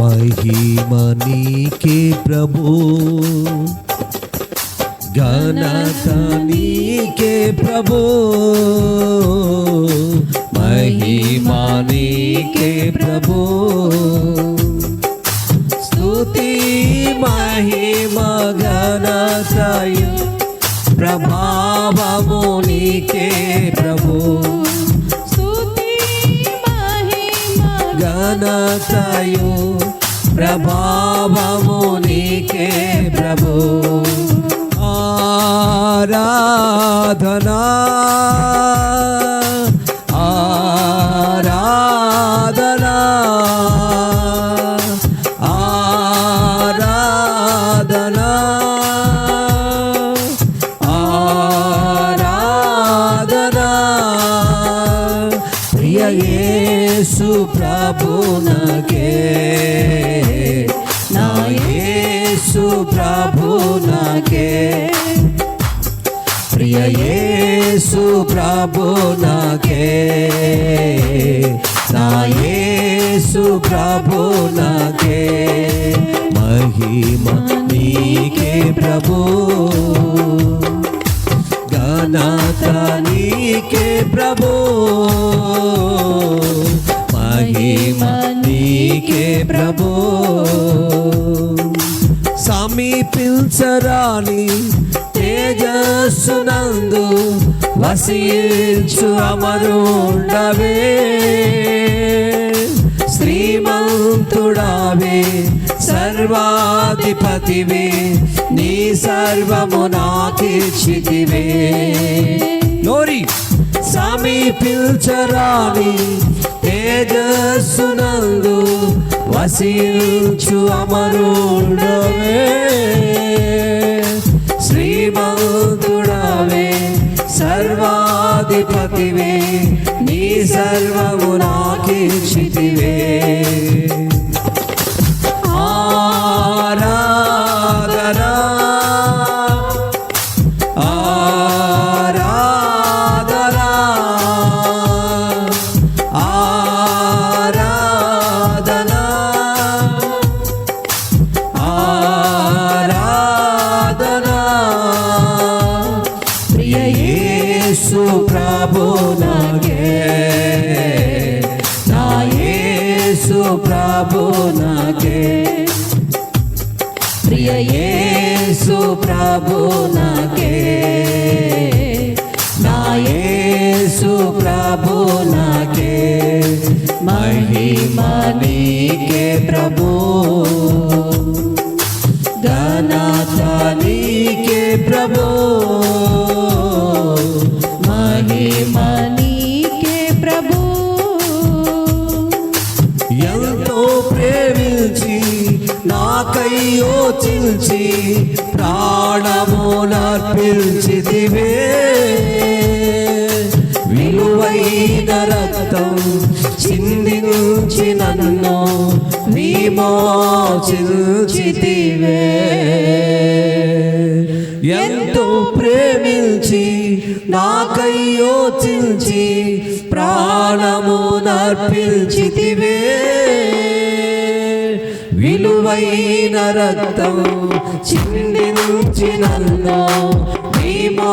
మహిమ నీకే ప్రభు. ఘనత నీకే ప్రభు. మహిమ నీకే ప్రభు. స్తుతి మహిమ ఘనతయు. ప్రభావము నీకే ప్రభు. ఘనతయు ప్రభావము నీకే ప్రభు. ఆరాధనా ప్రభునకే. నా యేసు ప్రభునకే. ప్రియ యేసు ప్రభునకే. నా యేసు ప్రభునకే. మహిమ నీకే ప్రభు. ఘనత నీకే ప్రభు. మహిమ నీకే ప్రభు. సమీపించరాని తేజస్సునందు వసించు అమరుండవే. శ్రీమంతుడావే సర్వాధిపతివే నీ సర్వము నాకిచ్చితివే లోరి సమీపించరాని తేజస్సునందు వసించు అమరుడవే. శ్రీమంతుడవే సర్వాధిపతివే నీ సర్వము నాకిచ్చితివే. ఆ ప్రభు ప్రభునకే ప్రియ యేసు ప్రభునకే నా యేసు ప్రభునకే మహిమ నీకే ప్రభు. యోచించి ప్రాణము నర్పించితివే విలువైన రక్తం చిందించి నన్ను విమోచించితివే ఎంతో ప్రేమించి నాకై యోచించి ప్రాణము విలువైన రక్తం చిందించి నన్ను విమోచించితివే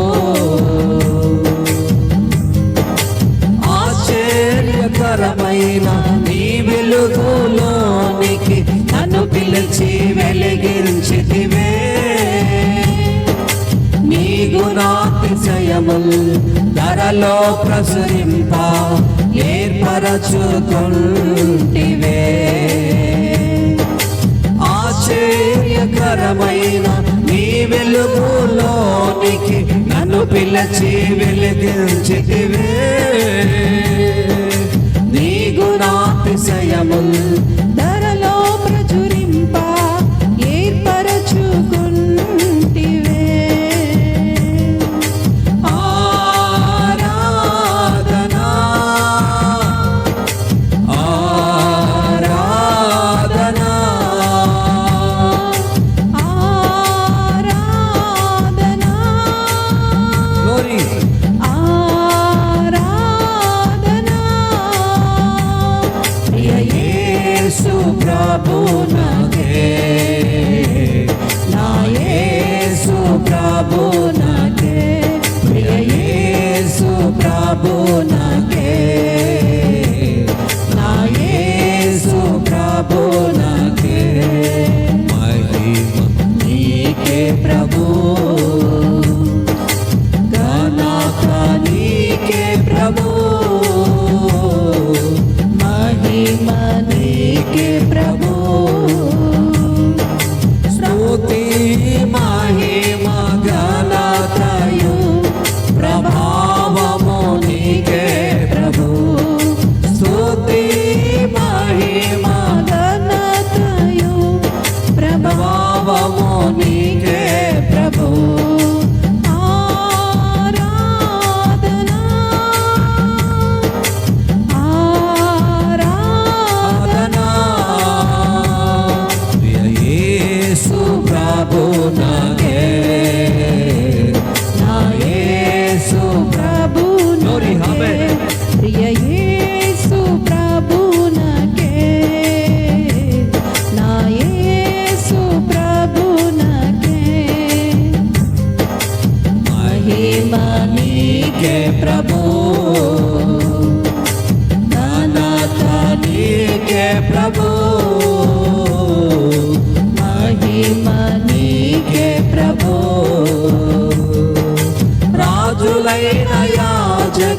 పిలిచి వెలిగించితివే. నీ గుణాతిశయముల్ ధరలో ప్రసరింప ఏర్పరచుకుంటివే. ఆశ్చర్యకరమైన నీ వెలుగులోనికి నన్ను పిలిచి వెలిగించితివే. నీ గుణాతిశయముల్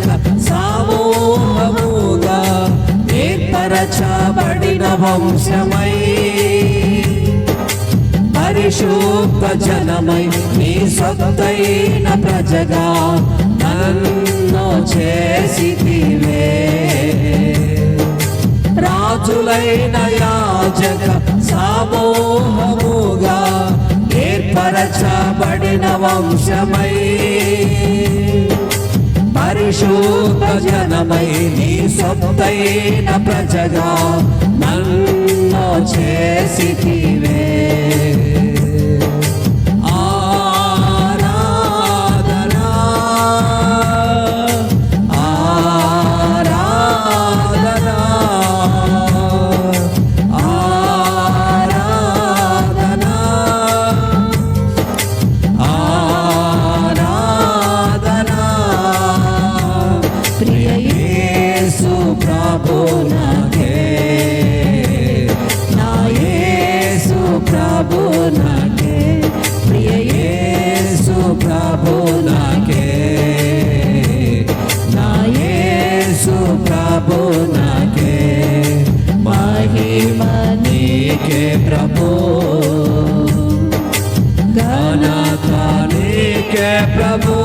ప్రజల సమూహముగా ఏర్పరచబడిన వంశమై. పరిశుద్ధ జనమై నీ సొత్తైన ప్రజగా నన్ను చేసివే రాజులైన యాజక సమూహముగా ఏర్పరచబడిన వంశమై. పరిశోధనమై నీ సొంతైన ప్రజగా నన్ను చేసి తీవే प्रभो गाना गाने के प्रभो